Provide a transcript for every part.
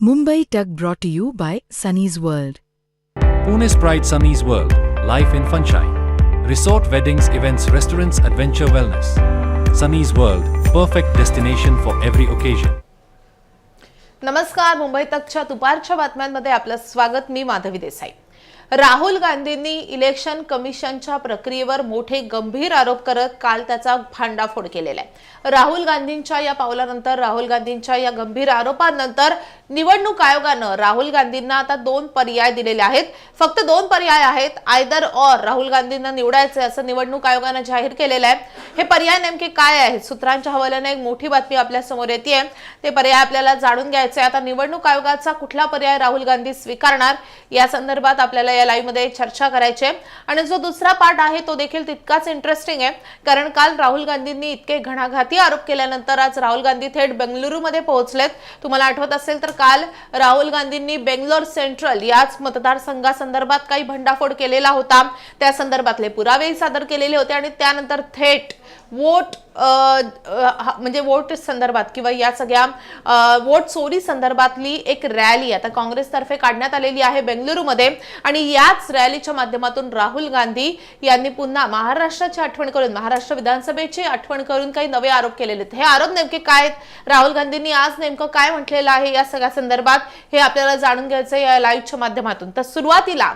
Mumbai Tug brought to you by Sunny's World. Pune's Pride Sunny's World, Life in Funshine. Resort weddings, events, restaurants, adventure wellness. Sunny's World, perfect destination for every occasion. नमस्कार मुंबई तकच्या दुपारच्या बातम्यांमध्ये आपलं स्वागत मी माधवी देसाई राहुल गांधींनी election कमिशनच्या प्रक्रियेवर मोठे गंभीर आरोप करत काल त्याचा भांडाफोड केलेला आहे राहुल गांधींच्या या पावलानंतर राहुल गांधींच्या या गंभीर आरोपांनंतर निवडणूक आयोगानं राहुल गांधींना आता दोन पर्याय दिलेले आहेत. फक्त दोन पर्याय आहेत. आयदर ऑर राहुल गांधींना निवडायचे असं निवडणूक आयोगानं जाहीर केलेलं आहे. हे पर्याय नेमके काय आहेत? सूत्रांच्या हवाल्याने एक मोठी बातमी आपल्यासमोर येते ते पर्याय आपल्याला जाणून घ्यायचे आता निवडणूक आयोगाचा कुठला पर्याय राहुल गांधी स्वीकारणार? या संदर्भात आपल्याला या लाईव्हमध्ये चर्चा करायची आहे. आणि जो दुसरा पार्ट आहे तो देखील तितकाच इंटरेस्टिंग आहे. कारण काल राहुल गांधींनी इतके घणाघाती आरोप केल्यानंतर आज राहुल गांधी थेट बेंगलुरूमध्ये पोहोचलेत. तुम्हाला आठवत असेल तर काल राहुल गांधींनी बेंगलोर सेंट्रल याच मतदारसंघासंदर्भात काही भंडाफोड केलेला होता. त्या संदर्भातले पुरावेही सादर केलेले होते आणि त्यानंतर थेट वोट म्हणजे वोट संदर्भात किंवा या सगळ्या वोट चोरी संदर्भातली एक रॅली आता काँग्रेसतर्फे काढण्यात आलेली आहे बेंगलुरूमध्ये. आणि याच रॅलीच्या माध्यमातून राहुल गांधी यांनी पुन्हा महाराष्ट्राची आठवण करून महाराष्ट्र विधानसभेची आठवण करून काही नवे आरोप केलेले आहेत. हे आरोप नेमके काय आहेत? राहुल गांधींनी आज नेमकं काय म्हटलेलं आहे या सगळ्या संदर्भात? हे आपल्याला जाणून घ्यायचं आहे या लाईव्हच्या माध्यमातून. तर सुरुवातीला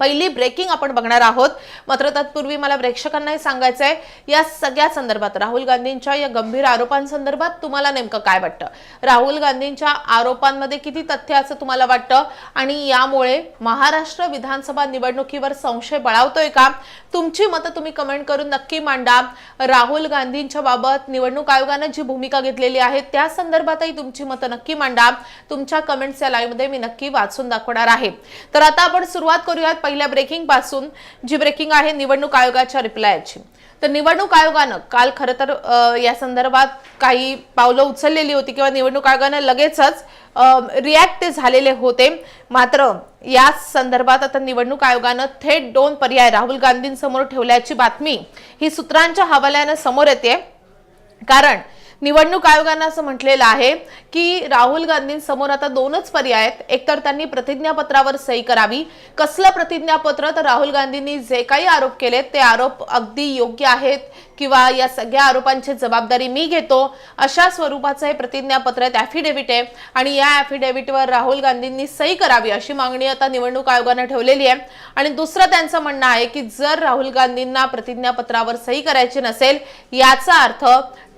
पहिली ब्रेकिंग आपण बघणार आहोत. मात्र तत्पूर्वी मला प्रेक्षकांनाही सांगायचं आहे या सगळ्या संदर्भात राहुल गांधींच्या या गंभीर आरोपांसंदर्भात तुम्हाला नेमकं काय वाटतं? राहुल गांधींच्या आरोपांमध्ये किती तथ्य असं तुम्हाला वाटतं? आणि यामुळे महाराष्ट्र विधानसभा निवडणुकीवर संशय बळावतोय का? तुमची मतं तुम्ही कमेंट करून नक्की मांडा. राहुल गांधींच्या बाबत निवडणूक आयोगानं जी भूमिका घेतलेली आहे त्या संदर्भातही तुमची मतं नक्की मांडा. तुमच्या कमेंट्स या लाईव्हमध्ये मी नक्की वाचून दाखवणार आहे. तर आता आपण सुरुवात करूयात. पहिल्या ब्रेकिंगपासून जी ब्रेकिंग आहे निवडणूक आयोगाच्या रिप्लायची तर निवडणूक आयोगानं काल खरं तर या संदर्भात काही पावलं उचललेली होती किंवा निवडणूक आयोगानं लगेचच रिॲक्ट ते झालेले होते. मात्र या संदर्भात आता निवडणूक आयोगानं थेट दोन पर्याय राहुल गांधींसमोर ठेवल्याची बातमी ही सूत्रांच्या हवाल्यानं समोर येते. कारण निवडणूक आयोगानं असं म्हटलेलं आहे की राहुल गांधींसमोर आता दोनच पर्याय आहेत. एकतर त्यांनी प्रतिज्ञापत्रावर सही करावी. कसलं प्रतिज्ञापत्र? तर राहुल गांधींनी जे काही आरोप केलेत ते आरोप अगदी योग्य आहेत किंवा या सगळ्या आरोपांची जबाबदारी मी घेतो. अशा स्वरूपाचं हे प्रतिज्ञापत्र आहेत ॲफिडेव्हिट आहे. आणि या ॲफिडेव्हिटवर राहुल गांधींनी सही करावी अशी मागणी आता निवडणूक आयोगानं ठेवलेली आहे. आणि दुसरं त्यांचं म्हणणं आहे की जर राहुल गांधींना प्रतिज्ञापत्रावर सही करायची नसेल याचा अर्थ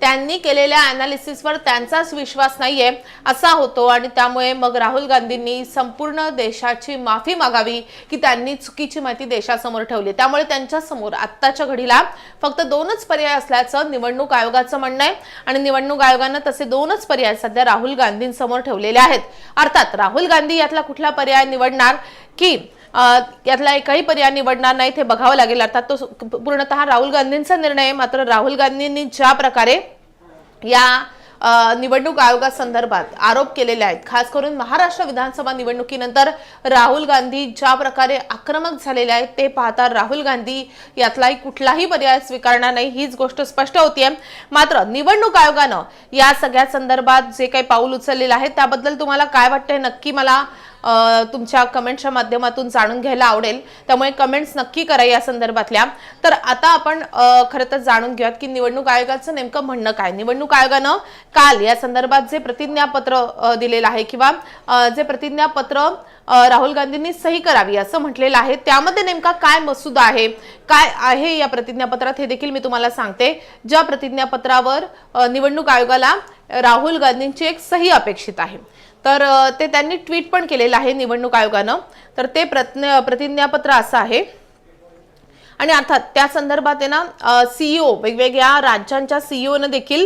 त्यांनी केलेल्या अनालिसिसवर त्यांचाच विश्वास नाहीये असा होतो. आणि त्यामुळे मग राहुल गांधींनी संपूर्ण देशाची माफी मागावी की त्यांनी चुकीची माहिती देशासमोर ठेवली. त्यामुळे त्यांच्यासमोर आत्ताच्या घडीला फक्त दोनच पर्याय असल्याचं निवडणूक आयोगाचं म्हणणं आहे. आणि निवडणूक आयोगानं तसे दोनच पर्याय सध्या राहुल गांधींसमोर ठेवलेले आहेत. अर्थात राहुल गांधी यातला कुठला पर्याय निवडणार की यातला एकही पर्याय निवडणार नाही ते बघावं लागेल. अर्थात तो पूर्णतः राहुल गांधींचा निर्णय मात्र राहुल गांधींनी ज्या प्रकारे या निवडणूक आयोगासंदर्भात आरोप केलेले आहेत खास करून महाराष्ट्र विधानसभा निवडणुकीनंतर राहुल गांधी ज्या प्रकारे आक्रमक झालेले आहेत ते पाहता राहुल गांधी यातलाही कुठलाही पर्याय स्वीकारणार नाही हीच गोष्ट स्पष्ट होतीये. मात्र निवडणूक आयोगानं या सगळ्या संदर्भात जे काही पाऊल उचललेलं आहे त्याबद्दल तुम्हाला काय वाटतंय? नक्की मला तुमच्या कमेंटच्या माध्यमातून जाणून घ्यायला आवडेल. त्यामुळे कमेंट्स नक्की करा या संदर्भातल्या. तर आता आपण खरं तर जाणून घेऊयात की निवडणूक आयोगाचं नेमकं म्हणणं काय? निवडणूक आयोगानं काल या संदर्भात जे प्रतिज्ञापत्र दिलेलं आहे किंवा जे प्रतिज्ञापत्र राहुल गांधींनी सही करावी असं म्हटलेलं आहे त्यामध्ये नेमका काय मसुदा आहे? काय आहे या प्रतिज्ञापत्रात? हे देखील मी तुम्हाला सांगते. ज्या प्रतिज्ञापत्रावर निवडणूक आयोगाला राहुल गांधींची एक सही अपेक्षित आहे. तर ते त्यांनी ट्विट पण केलेलं आहे निवडणूक आयोगानं. तर ते प्रत्न प्रतिज्ञापत्र असं आहे. आणि अर्थात त्या संदर्भात आहे ना सीईओ वेगवेगळ्या राज्यांच्या सीईओनं देखील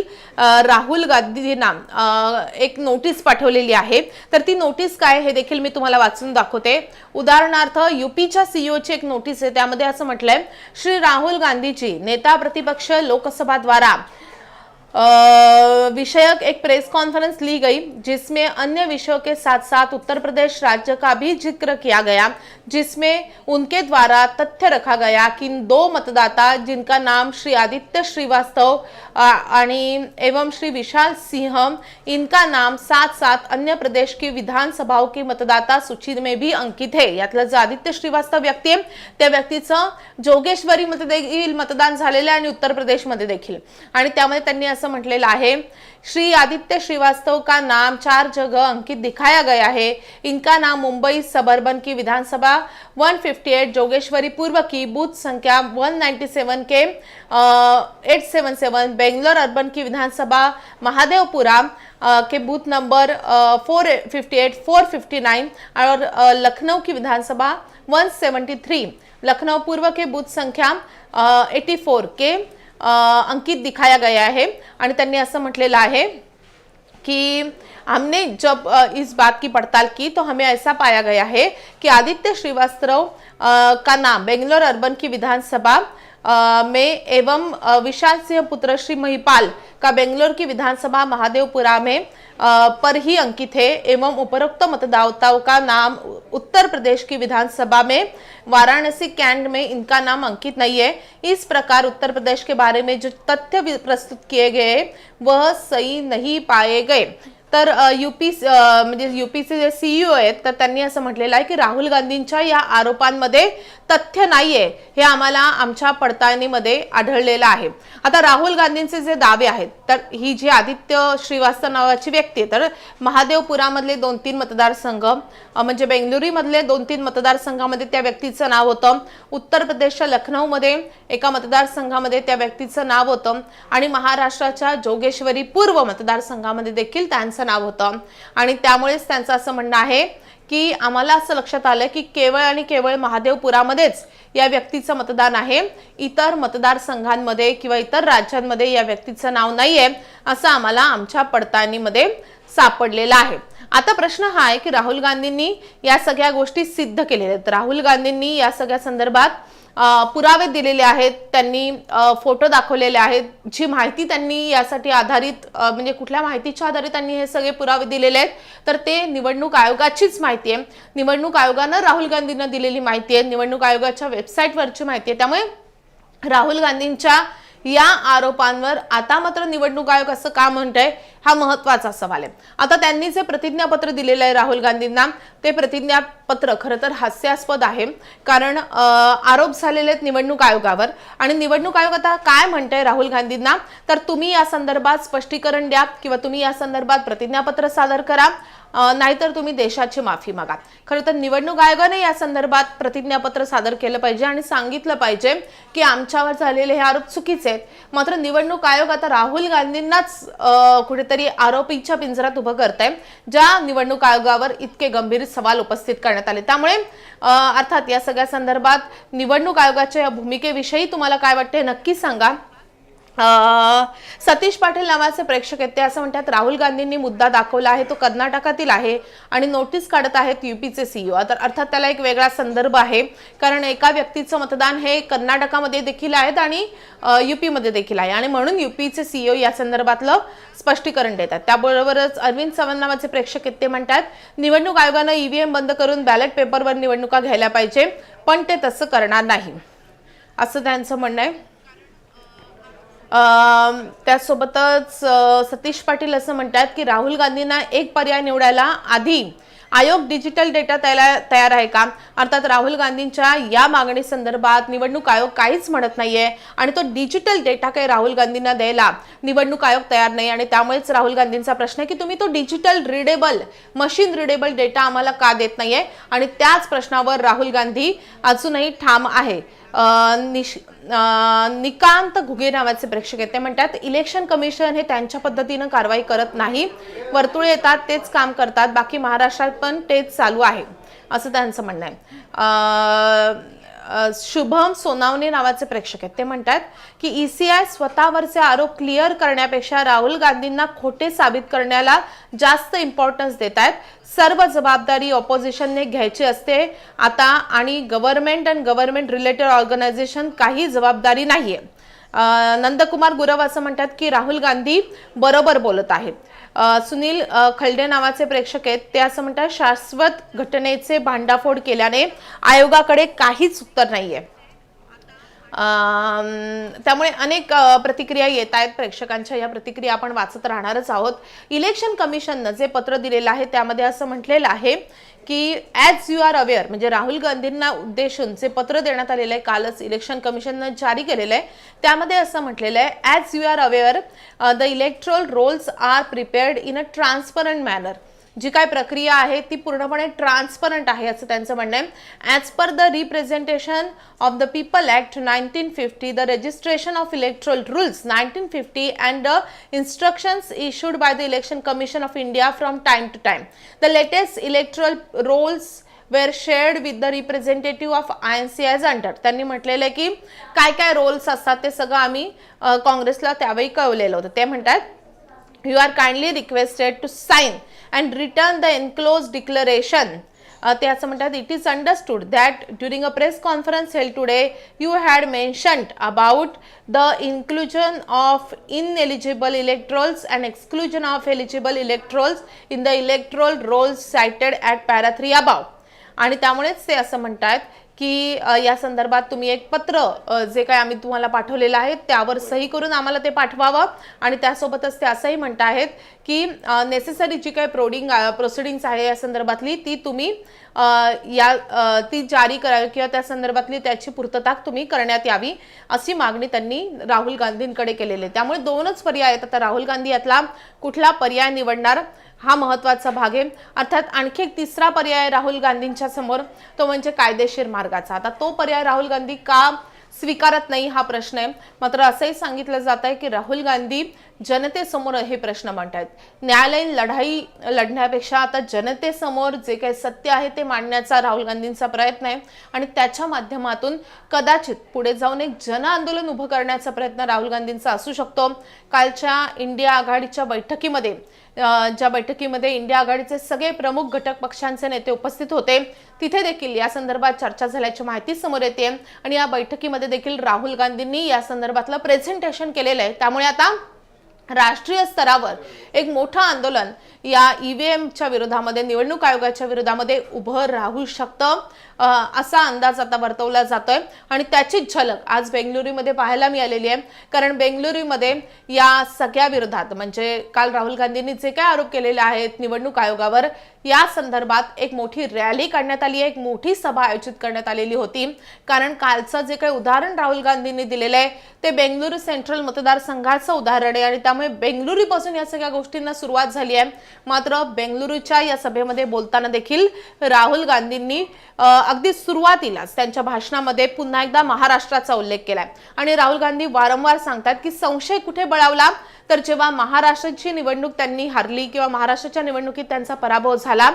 राहुल गांधींना एक नोटीस पाठवलेली आहे. तर ती नोटीस काय हे देखील मी तुम्हाला वाचून दाखवते. उदाहरणार्थ युपीच्या सीईओची एक नोटीस आहे. त्यामध्ये असं म्हटलंय श्री राहुल गांधीजी नेता प्रतिपक्ष लोकसभाद्वारा विषयक एक प्रेस कॉन्फ्रेंस ली गई जिसमें अन्य विषयों के साथ साथ उत्तर प्रदेश राज्य का भी जिक्र किया गया। जिसमें उनके द्वारा तथ्य रखा गया कि दो मतदाता जिनका नाम श्री आदित्य श्रीवास्तव आणि एवं श्री विशाल सिंह इनका नाम साथ साथ अन्य प्रदेश की विधानसभाओं की मतदाता सूची में भी अंकित है। यातलं जो आदित्य श्रीवास्तव व्यक्ती आहे त्या व्यक्तीचं जोगेश्वरी मध्ये देखील मतदान झालेलं आहे आणि उत्तर प्रदेशमध्ये देखील. आणि त्यामध्ये त्यांनी असं म्हटलेलं आहे श्री आदित्य श्रीवास्तव का नाम चार जगह अंकित दिखाया गया है। इनका नाम मुंबई सबर्बन की विधानसभा 158 जोगेश्वरी पूर्व की बूथ संख्या 197 के eight seven seven Bangalore urban की विधानसभा महादेवपुरा के booth number four fifty eight four fifty nine और लखनऊ की विधानसभा 173 लखनऊ पूर्व के बूथ संख्या एटी फोर के अंकित दिखाया गया है आणि त्यांनी असं म्हटलेलं आहे कि हमने जब इस बात की पड़ताल की तो हमें ऐसा पाया गया है कि आदित्य श्रीवास्तव का नाम बेंगलोर अर्बन की विधानसभा में एवं विशाल सिंह पुत्र श्री महिपाल का बेंगलोर की विधानसभा महादेवपुरा में पर ही अंकित है एवं उपरोक्त मतदाताओं का नाम उत्तर प्रदेश की विधानसभा में, वाराणसी कैंट में इनका नाम अंकित नहीं है। इस प्रकार उत्तर प्रदेश के बारे में जो तथ्य प्रस्तुत किए गए वह सही नहीं पाए गए। तर युपी म्हणजे युपीचे जे सीईओ आहेत तर त्यांनी असं म्हटलेलं आहे की राहुल गांधींच्या या आरोपांमध्ये तथ्य नाहीये. हे आम्हाला आमच्या पडताळणीमध्ये आढळलेलं आहे. आता राहुल गांधींचे जे दावे आहेत तर ही जी आदित्य श्रीवास्तव नावाची व्यक्ती आहे तर महादेवपुरामधले दोन तीन मतदारसंघ म्हणजे बेंगलुरूमधले दोन तीन मतदारसंघामध्ये त्या व्यक्तीचं नाव होतं. उत्तर प्रदेशच्या लखनौमध्ये एका मतदारसंघामध्ये त्या व्यक्तीचं नाव होतं आणि महाराष्ट्राच्या जोगेश्वरी पूर्व मतदारसंघामध्ये देखील त्यांचं नाव होतं. आणि त्यामुळेच त्यांचं असं म्हणणं आहे की आम्हाला असं लक्षात आलं की केवळ आणि केवळ महादेवपुरामध्येच या व्यक्तीचं मतदान आहे. इतर मतदारसंघांमध्ये किंवा इतर राज्यांमध्ये या व्यक्तीचं नाव नाही आहे असं आम्हाला आमच्या पडताळणीमध्ये सापडलेलं आहे. आता प्रश्न हा आहे की राहुल गांधींनी या सगळ्या गोष्टी सिद्ध केलेल्या आहेत. राहुल गांधींनी या सगळ्या संदर्भात पुरावे दिलेले आहेत त्यांनी फोटो दाखवलेले आहेत जी माहिती त्यांनी यासाठी आधारित म्हणजे कुठल्या माहितीच्या आधारे त्यांनी हे सगळे पुरावे दिलेले आहेत तर ते निवडणूक आयोगाचीच माहिती आहे. निवडणूक आयोगानं राहुल गांधींना दिलेली माहिती आहे निवडणूक आयोगाच्या वेबसाईटवरची माहिती आहे. त्यामुळे राहुल गांधींच्या या आरोपांवर आता मात्र निवडणूक आयोग असं का म्हणतंय हा महत्त्वाचा सवाल आहे. आता त्यांनी जे प्रतिज्ञापत्र दिलेलं आहे राहुल गांधींना ते प्रतिज्ञापत्र खरं तर हास्यास्पद आहे. कारण आरोप झालेले आहेत निवडणूक आयोगावर. आणि निवडणूक आयोग आता काय म्हणतंय राहुल गांधींना? तर तुम्ही या संदर्भात स्पष्टीकरण द्या किंवा तुम्ही या संदर्भात प्रतिज्ञापत्र सादर करा. नाहीतर तुम्ही देशाची माफी मागा. खरं तर निवडणूक आयोगाने या संदर्भात प्रतिज्ञापत्र सादर केलं पाहिजे आणि सांगितलं पाहिजे की आमच्यावर झालेले हे आरोप चुकीचे आहेत. मात्र निवडणूक आयोग आता राहुल गांधींनाच कुठेतरी आरोपीच्या पिंजरात उभं करत आहे ज्या निवडणूक आयोगावर इतके गंभीर सवाल उपस्थित करण्यात आले. त्यामुळे अर्थात या सगळ्या संदर्भात निवडणूक आयोगाच्या या भूमिकेविषयी तुम्हाला काय वाटते नक्की सांगा. सतीश पाटील नावाचे प्रेक्षक येते असं म्हणतात राहुल गांधींनी मुद्दा दाखवला आहे तो कर्नाटकातील आहे आणि नोटीस काढत आहेत युपीचे सीईओ तर अर्थात त्याला एक वेगळा संदर्भ आहे. कारण एका व्यक्तीचं मतदान हे कर्नाटकामध्ये देखील आहेत आणि युपीमध्ये देखील आहे. आणि म्हणून युपीचे सीईओ या संदर्भातलं स्पष्टीकरण देतात त्याबरोबरच अरविंद चव्हाण नावाचे प्रेक्षक येते म्हणतात निवडणूक आयोगानं ईव्हीएम बंद करून बॅलेट पेपरवर निवडणुका घ्यायला पाहिजे पण ते तसं करणार नाही. असं त्यांचं म्हणणं आहे. त्यासोबतच सतीश पाटील असं म्हणतात की राहुल गांधींना एक पर्याय निवडायला आधी आयोग डिजिटल डेटा तयार तयार आहे का? अर्थात राहुल गांधींच्या या मागणी संदर्भात निवडणूक आयोग काहीच म्हणत नाहीये आणि तो डिजिटल डेटा काही राहुल गांधींना द्यायला निवडणूक आयोग तयार नाही आणि त्यामुळेच राहुल गांधींचा प्रश्न आहे की तुम्ही तो digital readable machine readable data आम्हाला का देत नाहीये? आणि त्याच प्रश्नावर राहुल गांधी अजूनही ठाम आहे. निश निकांत घुगे नावाचे प्रेक्षक आहेत. ते म्हणतात इलेक्शन कमिशन हे त्यांच्या पद्धतीनं कारवाई करत नाही. वर्तुळे येतात तेच काम करतात. बाकी महाराष्ट्रात पण तेच चालू आहे. असं त्यांचं म्हणणं आहे. शुभम सोनावणे नावाचे प्रेक्षक आहेत. ते म्हणतात की ई सी आय स्वतःवरचे आरोप क्लिअर करण्यापेक्षा राहुल गांधींना खोटे साबित करण्याला जास्त इम्पॉर्टन्स देत आहेत. सर्व जबाबदारी ऑपोजिशनने घ्यायची असते. आता आणि government and government related organisation काही जबाबदारी नाहीये. आहे नंदकुमार गुरव असं म्हणतात की राहुल गांधी बरोबर बोलत आहेत. सुनील खलडे नावाचे प्रेक्षक आहेत. ते असं म्हणतात शाश्वत घटनेचे भांडाफोड केल्याने आयोगाकडे काहीच उत्तर नाहीये. त्यामुळे अनेक प्रतिक्रिया येत आहेत. प्रेक्षकांच्या या प्रतिक्रिया आपण वाचत राहणारच आहोत. इलेक्शन कमिशननं जे पत्र दिलेलं आहे त्यामध्ये असं म्हटलेलं आहे की ॲज यू आर अवेअर म्हणजे राहुल गांधींना उद्देशून जे पत्र देण्यात आलेलं आहे कालच इलेक्शन कमिशननं जारी केलेलं आहे त्यामध्ये असं म्हटलेलं आहे as you are aware the electoral rolls are prepared in a transparent manner जी काय प्रक्रिया आहे ती पूर्णपणे ट्रान्सपरंट आहे असं त्यांचं म्हणणं आहे. As per the representation of the people act nineteen fifty the registration of electoral rules nineteen fifty and the instructions issued by the election commission of India from time to time the latest electoral rolls were shared with the representative of I N C as under त्यांनी म्हटलेलं आहे की काय काय Rolls असतात ते सगळं आम्ही काँग्रेसला त्यावेळी कळवलेलं होतं. ते म्हणतात you are kindly requested to sign and return the enclose declaration ते असं म्हणतात it is understood that during a press conference held today you had mentioned about the inclusion of ineligible electors and exclusion of eligible electors in the electoral rolls cited at para three above आणि त्यामुळेच ते असं म्हणतात की या संदर्भात तुम्ही एक पत्र जे काय आम्ही तुम्हाला पाठवलेलं आहे त्यावर सही करून आम्हाला ते पाठवावं. आणि त्यासोबतच ते असंही म्हणत आहेत की नेसेसरी जी काही प्रोडिंग प्रोसिडिंग्स आहे या संदर्भातली ती तुम्ही या ती जारी करावी किंवा त्या संदर्भातली त्याची पूर्तता तुम्ही करण्यात यावी अशी मागणी त्यांनी राहुल गांधींकडे केलेली आहे. त्यामुळे दोनच पर्याय आहेत. आता राहुल गांधी यातला कुठला पर्याय निवडणार? हा महत्त्वाचा भाग आहे. अर्थात आणखी एक तिसरा पर्याय राहुल गांधींच्या समोर तो म्हणजे कायदेशीर मार्गाचा. आता तो पर्याय राहुल गांधी का स्वीकारत नाही हा प्रश्न आहे. मात्र असंही सांगितलं जात आहे की राहुल गांधी जनतेसमोर हे प्रश्न मांडतायत. न्यायालयीन लढाई लढण्यापेक्षा आता जनतेसमोर जे काही सत्य आहे ते मांडण्याचा राहुल गांधींचा प्रयत्न आहे. आणि त्याच्या माध्यमातून कदाचित पुढे जाऊन एक जन आंदोलन उभं करण्याचा प्रयत्न राहुल गांधींचा असू शकतो. कालच्या इंडिया आघाडीच्या बैठकीमध्ये ज्या बैठकीमध्ये इंडिया आघाडीचे सगळे प्रमुख घटक पक्षांचे नेते उपस्थित होते तिथे देखील या संदर्भात चर्चा झाल्याची माहिती समोर येते. आणि या बैठकीमध्ये देखील राहुल गांधींनी या संदर्भातलं प्रेझेंटेशन केलेलं आहे. त्यामुळे आता राष्ट्रीय स्तरावर एक मोठं आंदोलन या ईव्हीएमच्या विरोधामध्ये निवडणूक आयोगाच्या विरोधामध्ये उभं राहू शकतं. असा अंदाज आता वर्तवला जातोय. आणि त्याचीच झलक आज बेंगलुरूमध्ये पाहायला मिळालेली आहे. कारण बेंगलुरूमध्ये या सगळ्या विरोधात म्हणजे काल राहुल गांधींनी जे काय आरोप केलेले आहेत निवडणूक आयोगावर या संदर्भात एक मोठी रॅली काढण्यात आली आहे. एक मोठी सभा आयोजित करण्यात आलेली होती. कारण कालचं जे काही उदाहरण राहुल गांधींनी दिलेलं आहे ते बेंगलुरू सेंट्रल मतदारसंघाचं उदाहरण आहे. आणि त्यामुळे बेंगलुरूपासून या सगळ्या गोष्टींना सुरुवात झाली आहे. मात्र बेंगलुरूच्या या सभेमध्ये बोलताना देखील राहुल गांधींनी अगदी सुरुवातीलाच त्यांच्या भाषणामध्ये पुन्हा एकदा महाराष्ट्राचा उल्लेख केलाय. आणि राहुल गांधी वारंवार सांगतात की संशय कुठे बळावला? तर जेव्हा महाराष्ट्राची निवडणूक त्यांनी हारली किंवा महाराष्ट्राच्या निवडणुकीत त्यांचा पराभव झाला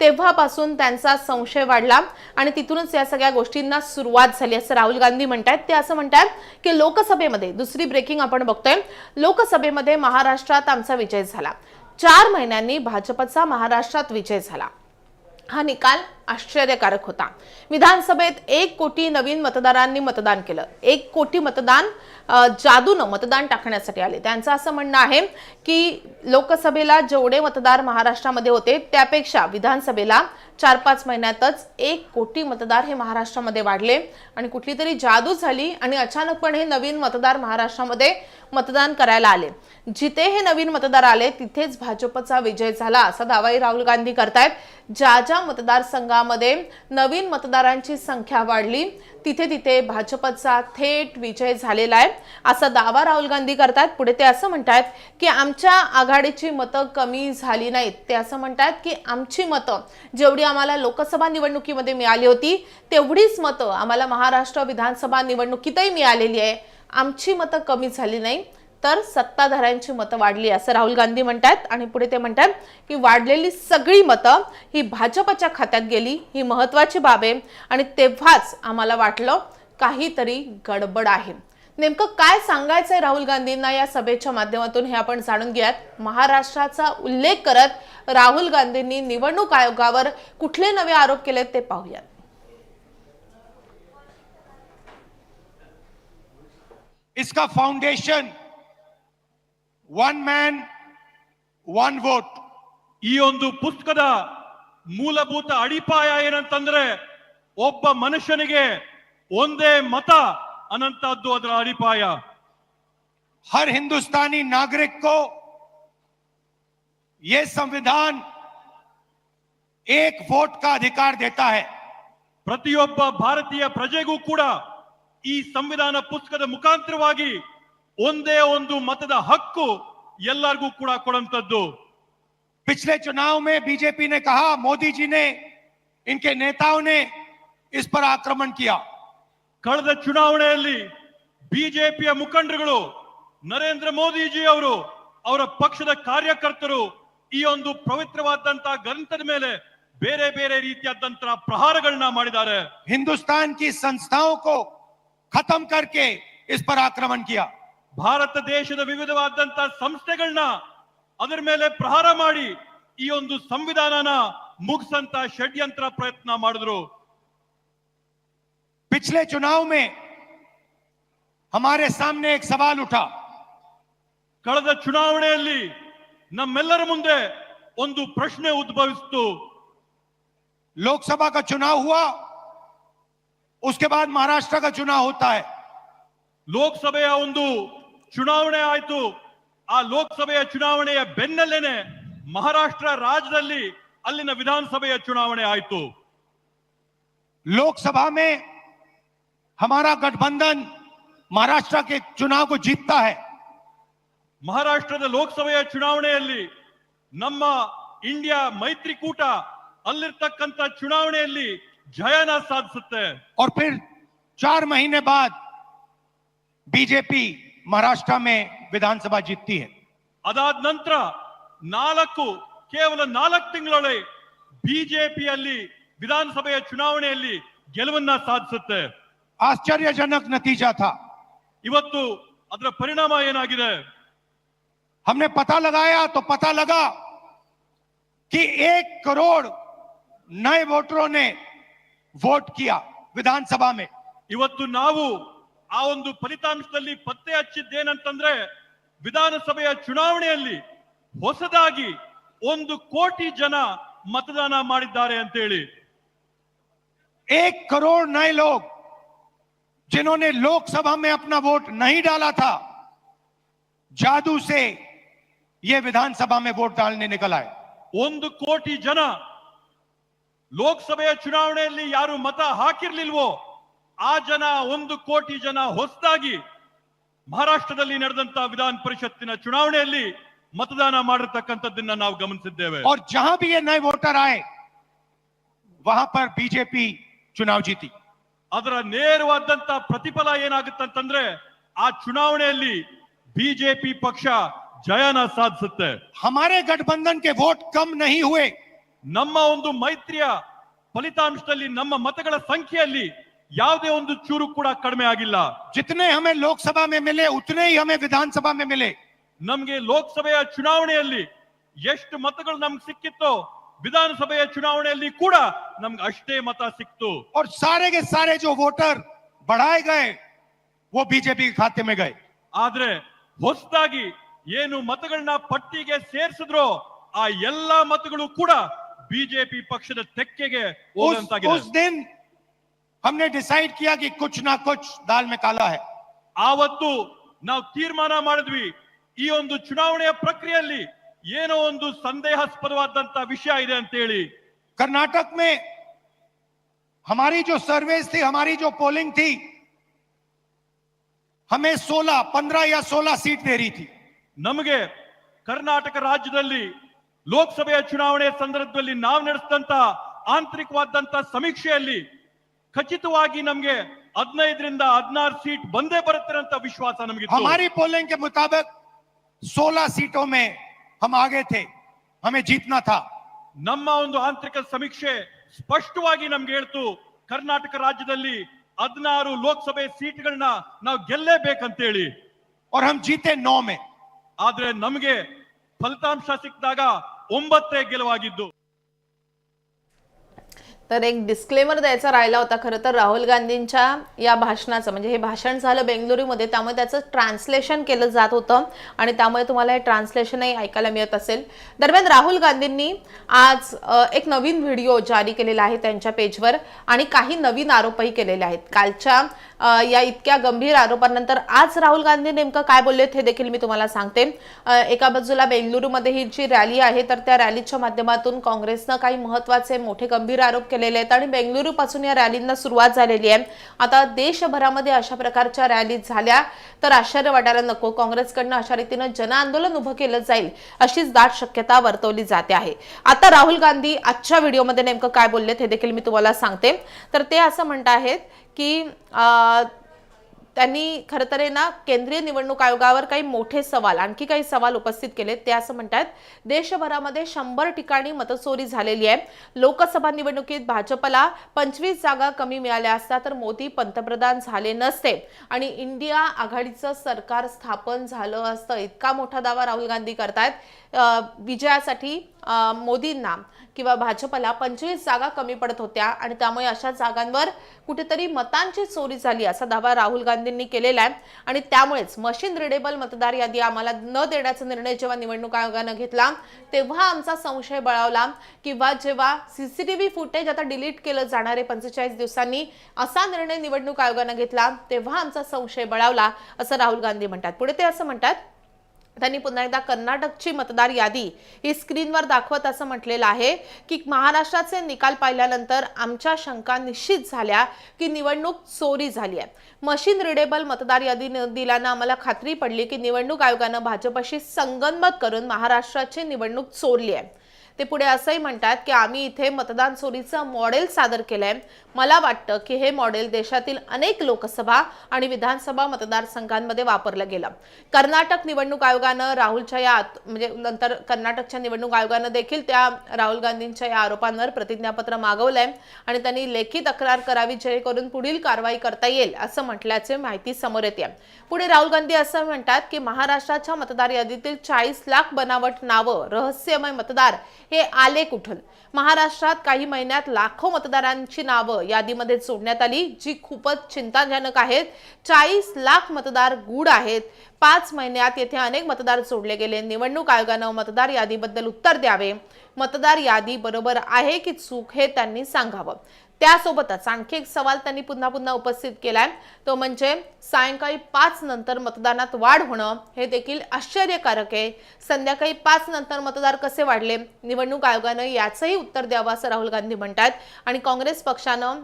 तेव्हापासून त्यांचा संशय वाढला आणि तिथूनच या सगळ्या गोष्टींना सुरुवात झाली असं राहुल गांधी म्हणतात ते असं म्हणतात की लोकसभेमध्ये दुसरी ब्रेकिंग आपण बघतोय लोकसभेमध्ये महाराष्ट्रात आमचा विजय झाला. चार महिन्यांनी भाजपचा महाराष्ट्रात विजय झाला. हा निकाल आश्चर्यकारक होता. विधानसभेत एक कोटी नवीन मतदारांनी मतदान केलं. एक कोटी मतदान जादूनं मतदान टाकण्यासाठी आले. त्यांचं असं म्हणणं आहे की लोकसभेला जेवढे मतदार महाराष्ट्रामध्ये होते त्यापेक्षा विधानसभेला चार पाच महिन्यातच एक कोटी मतदार हे महाराष्ट्रामध्ये वाढले आणि कुठली तरी जादू झाली आणि अचानकपणे नवीन मतदार महाराष्ट्रामध्ये मतदान करायला आले. जिथे हे नवीन मतदार आले तिथेच भाजपचा विजय झाला असा दावाही राहुल गांधी करतायत. ज्या ज्या मतदारसंघामध्ये नवीन मतदारांची संख्या वाढली तिथे तिथे भाजपचा थेट विजय झालेला आहे असा दावा राहुल गांधी करतायत. पुढे ते असं म्हणतात की आमच्या आघाडीची मतं कमी झाली नाहीत. ते असं म्हणतात की आमची मतं जेवढी आम्हाला लोकसभा निवडणुकीमध्ये मिळाली होती तेवढीच मतं आम्हाला महाराष्ट्र विधानसभा निवडणुकीतही मिळालेली आहे. आमची मतं कमी झाली नाही तर सत्ताधाऱ्यांची मतं वाढली असं राहुल गांधी म्हणतात आणि पुढे ते म्हणतात की वाढलेली सगळी मतं ही भाजपच्या खात्यात गेली ही महत्वाची बाब आहे. आणि तेव्हाच आम्हाला वाटलं काहीतरी गडबड आहे. नेमकं काय सांगायचंय राहुल गांधींना या सभेच्या माध्यमातून हे आपण जाणून घेऊयात. महाराष्ट्राचा उल्लेख करत राहुल गांधींनी निवडणूक आयोगावर कुठले नवे आरोप केलेत ते पाहूयात. इसका foundation one man one vote ಈ ಒಂದು ಪುಸ್ತಕದ ಮೂಲಭೂತ ಅಡಿಪಾಯ ಏನಂತಂದ್ರೆ ಒಬ್ಬ ಮನುಷ್ಯನಿಗೆ ಒಂದೇ ಮತ ಅನ್ನಂತದ್ದು ಅದರ ಅಡಿಪಾಯ हर हिंदुस्तानी नागरिक को यह संविधान एक वोट का अधिकार देता है ಪ್ರತಿಯೊಬ್ಬ ಭಾರತೀಯ ಪ್ರಜೆಗೂ ಕೂಡ ಈ ಸಂವಿಧಾನ ಪುಸ್ತಕದ ಮುಖಾಂತರವಾಗಿ ಒಂದೇ ಒಂದು ಮತದ ಹಕ್ಕು ಎಲ್ಲರಿಗೂ ಕೂಡ ಕೊಡಂತದ್ದು पिछले चुनाव में बीजेपी ने कहा मोदी जी ने इनके नेताओं ने इस पर आक्रमण किया ಕಳೆದ ಚುನಾವಣೆಯಲ್ಲಿ ಬಿಜೆಪಿಯ ಮುಖಂಡರುಗಳು ನರೇಂದ್ರ ಮೋದಿಜಿ ಅವರು ಅವರ ಪಕ್ಷದ ಕಾರ್ಯಕರ್ತರು ಈ ಒಂದು ಪವಿತ್ರವಾದಂತಹ ಗ್ರಂಥದ ಮೇಲೆ ಬೇರೆ ಬೇರೆ ರೀತಿಯಾದಂತಹ ಪ್ರಹಾರಗಳನ್ನ ಮಾಡಿದ್ದಾರೆ हिंदुस्तान की संस्थाओं को खत्म करके इस पर आक्रमण किया ಭಾರತ ದೇಶದ ವಿವಿಧವಾದಂತಹ ಸಂಸ್ಥೆಗಳನ್ನ ಅದರ ಮೇಲೆ ಪ್ರಹಾರ ಮಾಡಿ ಈ ಒಂದು ಸಂವಿಧಾನನ ಮುಗಿಸಂತ ಷಡ್ಯಂತ್ರ ಪ್ರಯತ್ನ ಮಾಡಿದ್ರು पिछले चुनाव में हमारे सामने एक सवाल उठा ಕಳೆದ ಚುನಾವಣೆಯಲ್ಲಿ ನಮ್ಮೆಲ್ಲರ ಮುಂದೆ ಒಂದು ಪ್ರಶ್ನೆ ಉದ್ಭವಿಸಿತು लोकसभा का चुनाव हुआ उसके बाद महाराष्ट्र का चुनाव होता है ಲೋಕಸಭೆಯ ಒಂದು ಚುನಾವಣೆ ಆಯ್ತು ಆ ಲೋಕಸಭೆಯ ಚುನಾವಣೆಯ ಬೆನ್ನಲ್ಲೇನೆ ಮಹಾರಾಷ್ಟ್ರ ರಾಜ್ಯದಲ್ಲಿ ಅಲ್ಲಿನ ವಿಧಾನಸಭೆಯ ಚುನಾವಣೆ ಆಯ್ತು लोकसभा में हमारा गठबंधन महाराष्ट्र के चुनाव को जीतता है ಮಹಾರಾಷ್ಟ್ರದ ಲೋಕಸಭೆಯ ಚುನಾವಣೆಯಲ್ಲಿ ನಮ್ಮ ಇಂಡಿಯಾ ಮೈತ್ರಿಕೂಟ ಅಲ್ಲಿರ್ತಕ್ಕಂಥ ಚುನಾವಣೆಯಲ್ಲಿ ಜಯನ ಸಾಧಿಸುತ್ತೆ और फिर चार महीने बाद बीजेपी महाराष्ट्र में विधानसभा जीतती है ಅದಾದ ನಂತರ ನಾಲ್ಕು ಕೇವಲ ನಾಲ್ಕು ತಿಂಗಳೊಳಗೆ ಬಿಜೆಪಿಯಲ್ಲಿ ವಿಧಾನಸಭೆಯ ಚುನಾವಣೆಯಲ್ಲಿ ಗೆಲುವನ್ನ ಸಾಧಿಸುತ್ತೆ आश्चर्यजनक नतीजा था ಇವತ್ತು ಅದರ ಪರಿಣಾಮ ಏನಾಗಿದೆ हमने पता लगाया तो पता लगा कि एक करोड़ नए वोटरों ने वोट किया विधानसभा में ಇವತ್ತು ನಾವು ಆ ಒಂದು ಫಲಿತಾಂಶದಲ್ಲಿ ಪತ್ತೆ ಹಚ್ಚಿದ್ದೇನಂತಂದ್ರೆ ವಿಧಾನಸಭೆಯ ಚುನಾವಣೆಯಲ್ಲಿ ಹೊಸದಾಗಿ ಒಂದು ಕೋಟಿ ಜನ ಮತದಾನ ಮಾಡಿದ್ದಾರೆ ಅಂತೇಳಿ एक करोड़ नए लोग जिन्होंने लोकसभा में अपना वोट नहीं डाला था जादू से ये विधानसभा में वोट डालने निकल आए ಒಂದು ಕೋಟಿ ಜನ ಲೋಕಸಭೆಯ ಚುನಾವಣೆಯಲ್ಲಿ ಯಾರು ಮತ ಹಾಕಿರ್ಲಿಲ್ವೋ ಆ ಜನ ಒಂದು ಕೋಟಿ ಜನ ಹೊಸದಾಗಿ ಮಹಾರಾಷ್ಟ್ರದಲ್ಲಿ ನಡೆದಂತ ವಿಧಾನ ಪರಿಷತ್ತಿನ ಚುನಾವಣೆಯಲ್ಲಿ ಮತದಾನ ಮಾಡಿರ್ತಕ್ಕಂಥದ್ದನ್ನ ನಾವು ಗಮನಿಸಿದ್ದೇವೆ और जहां भी ये नए वोटर आए वहां पर बीजेपी चुनाव जीती ಅದರ ನೇರವಾದಂತ ಪ್ರತಿಫಲ ಏನಾಗುತ್ತಂತಂದ್ರೆ ಆ ಚುನಾವಣೆಯಲ್ಲಿ ಬಿಜೆಪಿ ಪಕ್ಷ ಜಯನ ಸಾಧಿಸುತ್ತೆ हमारे गठबंधन के वोट कम नहीं हुए ನಮ್ಮ ಒಂದು ಮೈತ್ರಿಯ ಫಲಿತಾಂಶದಲ್ಲಿ ನಮ್ಮ ಮತಗಳ ಸಂಖ್ಯೆಯಲ್ಲಿ ಯಾವುದೇ ಒಂದು ಚೂರು ಕೂಡ ಕಡಿಮೆ ಆಗಿಲ್ಲ जितने हमें लोकसभा में मिले उतने ही हमें विधानसभा में मिले ನಮ್ಗೆ ಲೋಕಸಭೆಯ ಚುನಾವಣೆಯಲ್ಲಿ ಎಷ್ಟು ಮತಗಳು ನಮ್ಗೆ ಸಿಕ್ಕಿತ್ತೋ ವಿಧಾನಸಭೆಯ ಚುನಾವಣೆಯಲ್ಲಿ ಕೂಡ ನಮ್ಗೆ ಅಷ್ಟೇ ಮತ ಸಿಕ್ತು और सारे के सारे जो वोटर बढ़ाए गए वो बीजेपी के खाते में गए ಆದ್ರೆ ಹೊಸದಾಗಿ ಏನು ಮತಗಳನ್ನ ಪಟ್ಟಿಗೆ ಸೇರಿಸಿದ್ರೋ ಆ ಎಲ್ಲಾ ಮತಗಳು ಕೂಡ ಬಿಜೆಪಿ ಪಕ್ಷದ ತೆಕ್ಕೆಗೆ उस, ಹೋದಂತಾಗಿದೆ उस दिन हमने डिसाइड किया कि कुछ ना कुछ दाल में काला है ಆವತ್ತು ನಾವು ತೀರ್ಮಾನ ಮಾಡಿದ್ವಿ ಈ ಒಂದು ಚುನಾವಣೆಯ ಪ್ರಕ್ರಿಯೆಯಲ್ಲಿ ಏನೋ ಒಂದು ಸಂದೇಹಾಸ್ಪದವಾದಂತ ವಿಷಯ ಇದೆ ಅಂತ ಹೇಳಿ कर्नाटक में हमारी जो सर्वेस थी हमारी जो पोलिंग थी हमें 16 15 या 16 सीट दे रही थी ನಮಗೆ ಕರ್ನಾಟಕ ರಾಜ್ಯದಲ್ಲಿ ಲೋಕಸಭೆಯ ಚುನಾವಣೆ ಸಂದರ್ಭದಲ್ಲಿ ನಾವು ನಡೆಸಿದಂತ ಆಂತರಿಕವಾದಂತ ಸಮೀಕ್ಷೆಯಲ್ಲಿ ಖಚಿತವಾಗಿ ನಮ್ಗೆ ಹದಿನೈದರಿಂದ ಹದಿನಾರು ಸೀಟ್ ಬಂದೇ ಬರುತ್ತೆ ಅಂತ ವಿಶ್ವಾಸ ನಮಗಿತ್ತು हमारी पोलिंग के मुताबिक 16 सीटों में हम आगे थे हमें जीतना था ನಮ್ಮ ಒಂದು ಆಂತರಿಕ ಸಮೀಕ್ಷೆ ಸ್ಪಷ್ಟವಾಗಿ ನಮ್ಗೆ ಹೇಳ್ತು ಕರ್ನಾಟಕ ರಾಜ್ಯದಲ್ಲಿ ಹದಿನಾರು ಲೋಕಸಭೆ ಸೀಟ್ಗಳನ್ನ ನಾವು ಗೆಲ್ಲೇಬೇಕಂತೇಳಿ और हम जीते नौ में ಆದ್ರೆ ನಮಗೆ ಫಲಿತಾಂಶ ಸಿಕ್ಕಿದಾಗ ಒಂಬತ್ತೇ ಗೆಲುವಾಗಿದ್ದು तर एक डिस्क्लेमर द्यायचा राहिला होता खरं तर राहुल गांधींच्या या भाषणाचं. म्हणजे हे भाषण झालं बेंगलुरूमध्ये त्यामुळे त्याचं ट्रान्सलेशन केलं जात होतं आणि त्यामुळे तुम्हाला हे ट्रान्सलेशनही ऐकायला मिळत असेल. दरम्यान राहुल गांधींनी आज एक नवीन व्हिडिओ जारी केलेला आहे त्यांच्या पेजवर आणि काही नवीन आरोपही केलेले आहेत. कालच्या या इतक्या गंभीर आरोपांनंतर आज राहुल गांधी नेमकं काय बोललेत हे देखील मी तुम्हाला सांगते. एका बाजूला बेंगलुरूमध्ये ही जी रॅली आहे तर त्या रॅलीच्या माध्यमातून काँग्रेसनं काही महत्त्वाचे मोठे गंभीर आरोप केलेले आहेत आणि बेंगलुरू पासून या रॅलींना सुरुवात झालेली आहे. आता देशभरामध्ये अशा प्रकारच्या रॅली झाल्या तर आश्चर्य वाटायला नको. काँग्रेसकडनं अशा रीतीनं जन आंदोलन उभं केलं जाईल अशीच दाट शक्यता वर्तवली जाते आहे. आता राहुल गांधी आजच्या व्हिडिओमध्ये नेमकं काय बोललेत हे देखील मी तुम्हाला सांगते. तर ते असं म्हणत आहेत की त्यांनी खरं तर ना केंद्रीय निवडणूक आयोगावर काही मोठे सवाल आणखी काही सवाल उपस्थित केले ते असं म्हणतात देशभरामध्ये शंभर ठिकाणी मतचोरी झालेली आहे. लोकसभा निवडणुकीत भाजपला पंचवीस जागा कमी मिळाल्या असता तर मोदी पंतप्रधान झाले नसते. आणि इंडिया आघाडीचं सरकार स्थापन झालं असतं इतका मोठा दावा राहुल गांधी करतायत. विजयासाठी मोदींना किंवा भाजपला पंचवीस जागा कमी पडत होत्या आणि त्यामुळे अशा जागांवर कुठेतरी मतांची चोरी झाली असा दावा राहुल गांधींनी केलेला आहे. आणि त्यामुळेच मशीन रिडेबल मतदार यादी आम्हाला न देण्याचा निर्णय जेव्हा निवडणूक आयोगानं घेतला तेव्हा आमचा संशय बळावला किंवा जेव्हा सीसीटीव्ही फुटेज आता डिलीट केलं जाणार आहे पंचेचाळीस दिवसांनी असा निर्णय निवडणूक आयोगानं घेतला तेव्हा आमचा संशय बळावला असं राहुल गांधी म्हणतात. पुढे ते असं म्हणतात त्यांनी पुन्हा एकदा कर्नाटकची मतदार यादी ही स्क्रीनवर दाखवत असं म्हटलेलं आहे की महाराष्ट्राचे निकाल पाहिल्यानंतर आमच्या शंका निश्चित झाल्या की निवडणूक चोरी झाली आहे. मशीन रिडेबल मतदार यादी न दिल्यानं आम्हाला खात्री पडली की निवडणूक आयोगानं भाजपशी संगनमत करून महाराष्ट्राची निवडणूक चोरली आहे. ते पुढे असंही म्हणतात की आम्ही इथे मतदान चोरीचं मॉडेल सादर केलंय. मला वाटतं की हे मॉडेल देशातील अनेक लोकसभा आणि विधानसभा मतदारसंघांमध्ये वापरलं गेलं. कर्नाटक निवडणूक आयोगानं राहुलच्या या म्हणजे नंतर कर्नाटकच्या निवडणूक आयोगानं देखील त्या राहुल गांधींच्या या आरोपांवर प्रतिज्ञापत्र मागवलंय आणि त्यांनी लेखी तक्रार करावी जेणेकरून पुढील कारवाई करता येईल असं म्हटल्याचे माहिती समोर येते पुढे राहुल गांधी असं म्हणतात की महाराष्ट्राच्या मतदार यादीतील चाळीस लाख बनावट नावं रहस्यमय मतदार हे आले कुठून? महाराष्ट्रात काही महिन्यात लाखो मतदारांची नावं यादीमध्ये जोडण्यात आली जी खूपच चिंताजनक आहेत. चाळीस लाख मतदार गूढ आहेत. पाच महिन्यात येथे अनेक मतदार जोडले गेले. निवडणूक आयोगानं मतदार यादीबद्दल उत्तर द्यावे. मतदार यादी बरोबर आहे की चूक हे त्यांनी सांगावं. त्यासोबतच आणखी एक सवाल त्यांनी पुन्हा पुन्हा उपस्थित केलाय. तो म्हणजे सायंकाळी पाच नंतर मतदानात वाढ होणं हे देखील आश्चर्यकारक आहे. संध्याकाळी पाच नंतर मतदार कसे वाढले? निवडणूक आयोगानं याचंही उत्तर द्यावं असं राहुल गांधी म्हणतात आणि काँग्रेस पक्षानं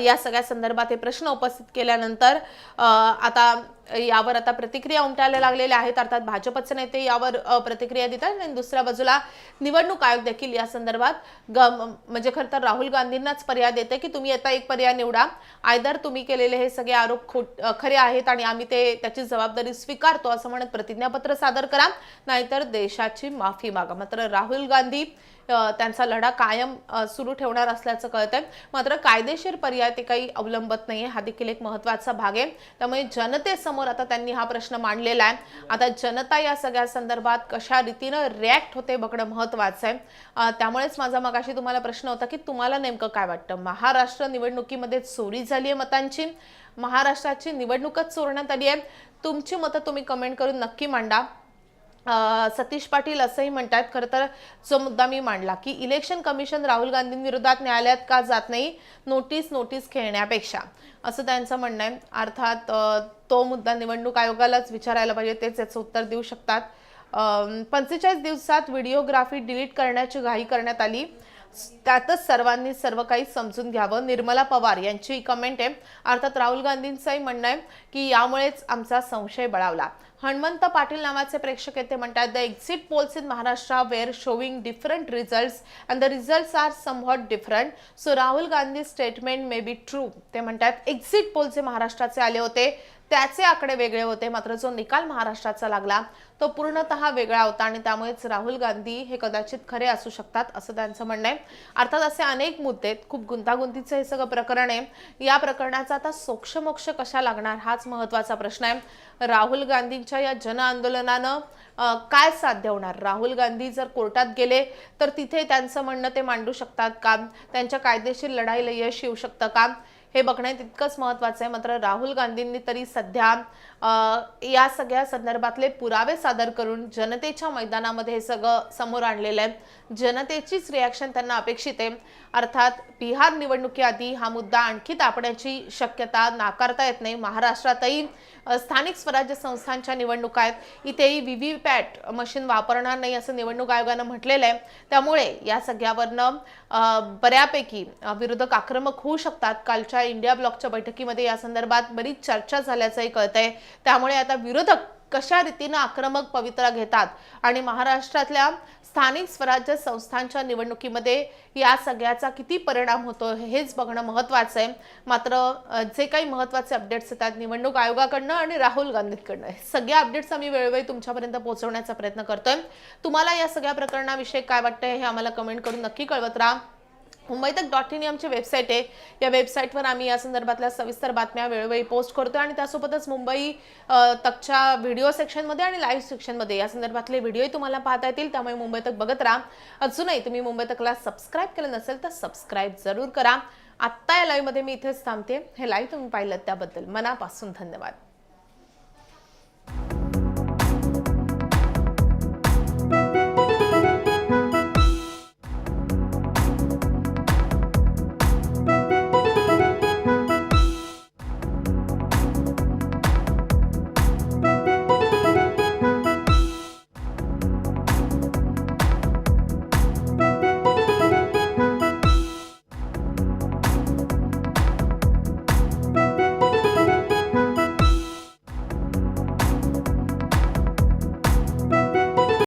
या सगळ्या संदर्भात हे प्रश्न उपस्थित केल्यानंतर आता यावर आता प्रतिक्रिया उमटायला लागलेल्या आहेत. अर्थात भाजपचे नेते यावर प्रतिक्रिया देतात आणि दुसऱ्या बाजूला निवडणूक आयोग देखील या संदर्भात ग म्हणजे खरं तर राहुल गांधींनाच पर्याय देते की तुम्ही आता एक पर्याय निवडा. आयदर तुम्ही केलेले हे सगळे आरोप खोट खरे आहेत आणि आम्ही ते त्याची जबाबदारी स्वीकारतो असं म्हणत प्रतिज्ञापत्र सादर करा. नाहीतर देशाची माफी मागा. मात्र राहुल गांधी त्यांचा लढा कायम सुरू ठेवणार असल्याचं कळतंय. मात्र कायदेशीर पर्याय ते काही अवलंबत नाही हा देखील एक महत्त्वाचा भाग आहे. त्यामुळे जनतेसमोर आता त्यांनी हा प्रश्न मांडलेला आहे. आता जनता या सगळ्या संदर्भात कशा रीतीनं रिॲक्ट होते बघणं महत्वाचं आहे. त्यामुळेच माझा मगाशी तुम्हाला प्रश्न होता की तुम्हाला नेमकं काय वाटतं? महाराष्ट्र निवडणुकीमध्ये चोरी झाली आहे मतांची. महाराष्ट्राची निवडणूकच चोरण्यात आली आहे. तुमची मतं तुम्ही कमेंट करून नक्की मांडा. सतीश पाटील असंही म्हणतात. खरं तर जो मुद्दा मी मांडला की इलेक्शन कमिशन राहुल गांधींविरोधात न्यायालयात का जात नाही? नोटीस नोटीस खेळण्यापेक्षा. असं त्यांचं म्हणणं आहे. अर्थात तो मुद्दा निवडणूक आयोगालाच विचारायला पाहिजे तेच याचं उत्तर देऊ शकतात. पंचेचाळीस दिवसात व्हिडिओग्राफी डिलीट करण्याची घाई करण्यात आली. त्यातच सर्वांनी सर्व काही समजून घ्यावं. निर्मला पवार यांची कमेंट आहे. अर्थात राहुल गांधींचंही म्हणणं आहे की यामुळेच आमचा संशय बळावला. हनुमंत पाटील नावाचे प्रेक्षक येथे म्हणतात the exit polls in Maharashtra were showing different results and the results are somewhat different so Rahul Gandhi statement may be true ते म्हणतात एक्झिट पोल जे महाराष्ट्राचे आले होते. त्याचे आकडे वेगळे होते. मात्र जो निकाल महाराष्ट्राचा लागला तो पूर्णतः वेगळा होता आणि त्यामुळेच राहुल गांधी हे कदाचित खरे असू शकतात असं त्यांचं म्हणणं आहे. अर्थात असे अनेक मुद्दे आहेत. खूप गुंतागुंतीचं हे सगळं प्रकरण आहे. या प्रकरणाचा आता सोक्षमोक्ष कशा लागणार हाच महत्त्वाचा प्रश्न आहे. राहुल गांधींच्या या जन आंदोलनानं काय साध्य होणार? राहुल गांधी जर कोर्टात गेले तर तिथे त्यांचं म्हणणं ते मांडू शकतात का? त्यांच्या कायदेशीर लढाईला यश येऊ शकतं का? हे बघणे तितकंच महत्वाचं आहे. मात्र राहुल गांधींनी तरी सध्या या सगळ्या संदर्भातले पुरावे सादर करून जनतेच्या मैदानामध्ये हे सगळं समोर आणलेलं आहे. जनतेचीच रिॲक्शन त्यांना अपेक्षित आहे. अर्थात बिहार निवडणुकीआधी हा मुद्दा आणखी तापण्याची शक्यता नाकारता येत नाही. महाराष्ट्रातही स्थानिक स्वराज्य संस्थांच्या निवडणुका आहेत. इथेही व्ही व्ही पॅट मशीन वापरणार नाही असं निवडणूक आयोगानं म्हटलेलं आहे. त्यामुळे या सगळ्यावरनं बऱ्यापैकी विरोधक आक्रमक होऊ शकतात. कालच्या इंडिया ब्लॉकच्या बैठकीमध्ये या संदर्भात बरीच चर्चा झाल्याचंही कळतंय. त्यामुळे आता विरोधक कशा रीतीनं आक्रमक पवित्रा घेतात आणि महाराष्ट्रातल्या स्थानिक स्वराज्य संस्थांच्या निवडणुकीमध्ये या सगळ्याचा किती परिणाम होतो हेच बघणं महत्त्वाचं आहे. मात्र जे काही महत्त्वाचे अपडेट्स येतात निवडणूक आयोगाकडनं आणि राहुल गांधींकडनं हे सगळ्या अपडेट्स आम्ही वेळोवेळी तुमच्यापर्यंत पोहोचवण्याचा प्रयत्न करतोय. तुम्हाला या सगळ्या प्रकरणाविषयी काय वाटतंय हे आम्हाला कमेंट करून नक्की कळवत राहा. मुंबई तक डॉट इन ही आमची वेबसाईट आहे. या वेबसाईटवर आम्ही या संदर्भातल्या सविस्तर बातम्या वेळोवेळी पोस्ट करतो आणि त्यासोबतच मुंबई तकच्या व्हिडिओ सेक्शनमध्ये आणि लाईव्ह सेक्शनमध्ये या संदर्भातले व्हिडिओही तुम्हाला पाहता येतील. त्यामुळे मुंबई तक बघत राहा. अजूनही तुम्ही मुंबई तकला सबस्क्राईब केलं नसेल तर सबस्क्राईब जरूर करा. आत्ता या लाईव्हमध्ये मी इथेच थांबते. हे लाईव्ह तुम्ही पाहिलं त्याबद्दल मनापासून धन्यवाद.